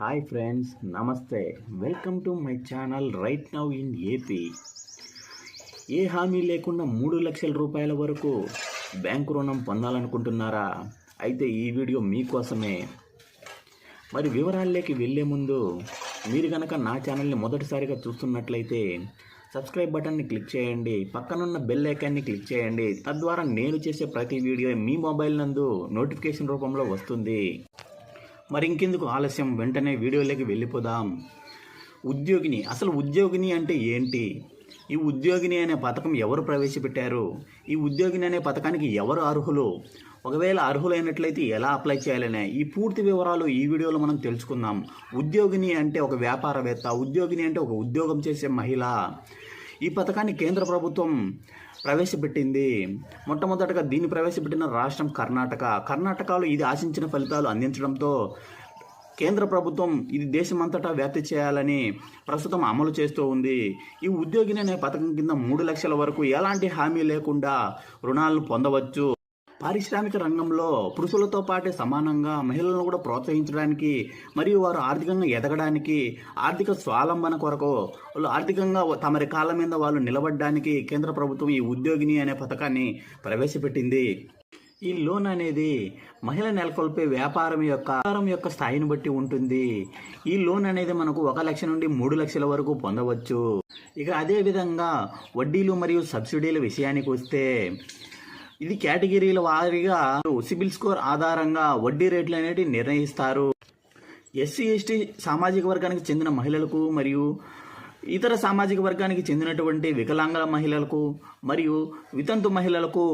Hi friends నమస్తే. Welcome to my channel right now in AP. ఏ హామీ లేకుండా మూడు లక్షల రూపాయల వరకు బ్యాంకు రుణం పొందాలనుకుంటున్నారా? అయితే ఈ వీడియో మీకోసమే. మరి వివరాల్లోకి వెళ్ళే ముందు మీరు కనుక నా ఛానల్ని మొదటిసారిగా చూస్తున్నట్లయితే సబ్స్క్రైబ్ బటన్ని క్లిక్ చేయండి పక్కనున్న బెల్ ఐకాన్ని క్లిక్ చేయండి. తద్వారా నేను చేసే ప్రతి వీడియో మీ మొబైల్ నందు నోటిఫికేషన్ రూపంలో వస్తుంది. మరి ఇంకెందుకు ఆలస్యం? వెంటనే వీడియోలోకి వెళ్ళిపోదాం. ఉద్యోగిని అసలు ఉద్యోగిని అంటే ఏంటి? ఈ ఉద్యోగిని అనే పథకం ఎవరు ప్రవేశపెట్టారు? ఈ ఉద్యోగిని అనే పథకానికి ఎవరు అర్హులు? ఒకవేళ అర్హులైనట్లయితే ఎలా అప్లై చేయాలనే ఈ పూర్తి వివరాలు ఈ వీడియోలో మనం తెలుసుకుందాం. ఉద్యోగిని అంటే ఒక వ్యాపారవేత్త ఉద్యోగిని అంటే ఒక ఉద్యోగం చేసే మహిళ. ఈ పథకాన్ని కేంద్ర ప్రభుత్వం ప్రవేశపెట్టింది. మొట్టమొదటగా దీన్ని ప్రవేశపెట్టిన రాష్ట్రం కర్ణాటక. కర్ణాటకలో ఇది ఆశించిన ఫలితాలు అందించడంతో కేంద్ర ప్రభుత్వం ఇది దేశమంతటా వ్యాప్తి చేయాలని ప్రస్తుతం అమలు చేస్తూ ఉంది. ఈ ఉద్యోగిని అనే పథకం కింద మూడు లక్షల వరకు ఎలాంటి హామీ లేకుండా రుణాలను పొందవచ్చు? పారిశ్రామిక రంగంలో పురుషులతో పాటే సమానంగా మహిళలను కూడా ప్రోత్సహించడానికి మరియు వారు ఆర్థికంగా ఎదగడానికి ఆర్థిక స్వాలంబన కొరకు వాళ్ళు ఆర్థికంగా తమరి కాళ్ళ మీద వాళ్ళు నిలబడడానికి కేంద్ర ప్రభుత్వం ఈ ఉద్యోగిని అనే పథకాన్ని ప్రవేశపెట్టింది. ఈ లోన్ అనేది మహిళ నెలకొల్పే వ్యాపారం యొక్క వ్యాపారం యొక్క స్థాయిని బట్టి ఉంటుంది. ఈ లోన్ అనేది మనకు ఒక లక్ష నుండి మూడు లక్షల వరకు పొందవచ్చు. ఇక అదేవిధంగా వడ్డీలు మరియు సబ్సిడీల విషయానికి వస్తే ఇది కేటగిరీల వారీగా సిబిల్ స్కోర్ ఆధారంగా వడ్డీ రేట్లు అనేవి నిర్ణయిస్తారు. ఎస్సీ ఎస్టీ సామాజిక వర్గానికి చెందిన మహిళలకు మరియు ఇతర సామాజిక వర్గానికి చెందినటువంటి వికలాంగుల మహిళలకు మరియు వితంతు మహిళలకు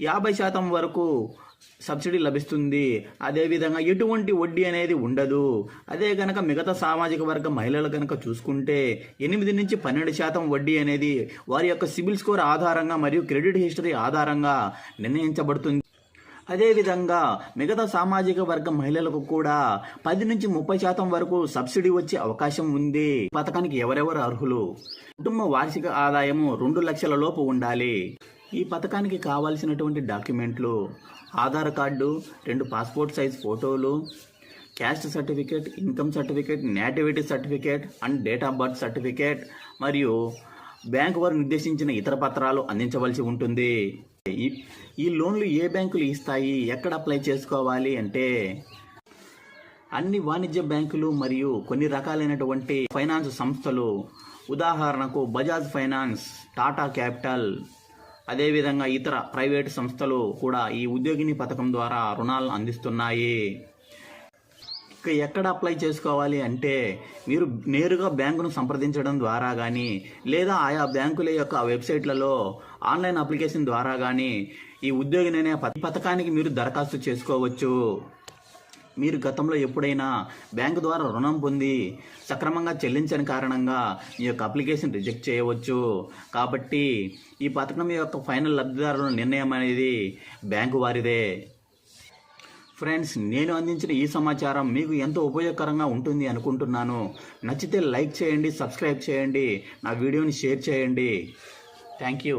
యాభై శాతం వరకు సబ్సిడీ లభిస్తుంది. అదేవిధంగా ఎటువంటి వడ్డీ అనేది ఉండదు. అదే కనుక మిగతా సామాజిక వర్గ మహిళలు కనుక చూసుకుంటే ఎనిమిది నుంచి పన్నెండు శాతం వడ్డీ అనేది వారి యొక్క సిబిల్ స్కోర్ ఆధారంగా మరియు క్రెడిట్ హిస్టరీ ఆధారంగా నిర్ణయించబడుతుంది. అదేవిధంగా మిగతా సామాజిక వర్గ మహిళలకు కూడా పది నుంచి ముప్పై శాతం వరకు సబ్సిడీ వచ్చే అవకాశం ఉంది. పథకానికి ఎవరెవరు అర్హులు? కుటుంబ వార్షిక ఆదాయము రెండు లక్షల లోపు ఉండాలి. ఈ పథకానికి కావాల్సినటువంటి డాక్యుమెంట్లు ఆధార్ కార్డు రెండు పాస్పోర్ట్ సైజ్ ఫోటోలు caste certificate income certificate nativity certificate and date of birth certificate మరియు బ్యాంకు వారు నిర్దేశించిన ఇతర పత్రాలు అందించవలసి ఉంటుంది. ఈ ఈ లోన్లు ఏ బ్యాంకులు ఇస్తాయి? ఎక్కడ అప్లై చేసుకోవాలి అంటే అన్ని వాణిజ్య బ్యాంకులు మరియు కొన్ని రకాలైనటువంటి ఫైనాన్స్ సంస్థలు. ఉదాహరణకు బజాజ్ ఫైనాన్స్ టాటా క్యాపిటల్ అదేవిధంగా ఇతర ప్రైవేటు సంస్థలు కూడా ఈ ఉద్యోగిని పథకం ద్వారా రుణాలను అందిస్తున్నాయి. ఎక్కడ అప్లై చేసుకోవాలి అంటే మీరు నేరుగా బ్యాంకును సంప్రదించడం ద్వారా కానీ లేదా ఆయా బ్యాంకుల యొక్క వెబ్సైట్లలో ఆన్లైన్ అప్లికేషన్ ద్వారా కానీ ఈ ఉద్యోగిని అనే పథకానికి మీరు దరఖాస్తు చేసుకోవచ్చు. మీరు గతంలో ఎప్పుడైనా బ్యాంకు ద్వారా రుణం పొంది సక్రమంగా చెల్లించని కారణంగా మీ యొక్క అప్లికేషన్ రిజెక్ట్ చేయవచ్చు. కాబట్టి ఈ పథకం యొక్క ఫైనల్ లబ్ధిదారుల నిర్ణయం అనేది బ్యాంకు వారిదే. ఫ్రెండ్స్ నేను అందించిన ఈ సమాచారం మీకు ఎంతో ఉపయోగకరంగా ఉంటుంది అనుకుంటున్నాను. నచ్చితే లైక్ చేయండి సబ్స్క్రైబ్ చేయండి నా వీడియోని షేర్ చేయండి. Thank you.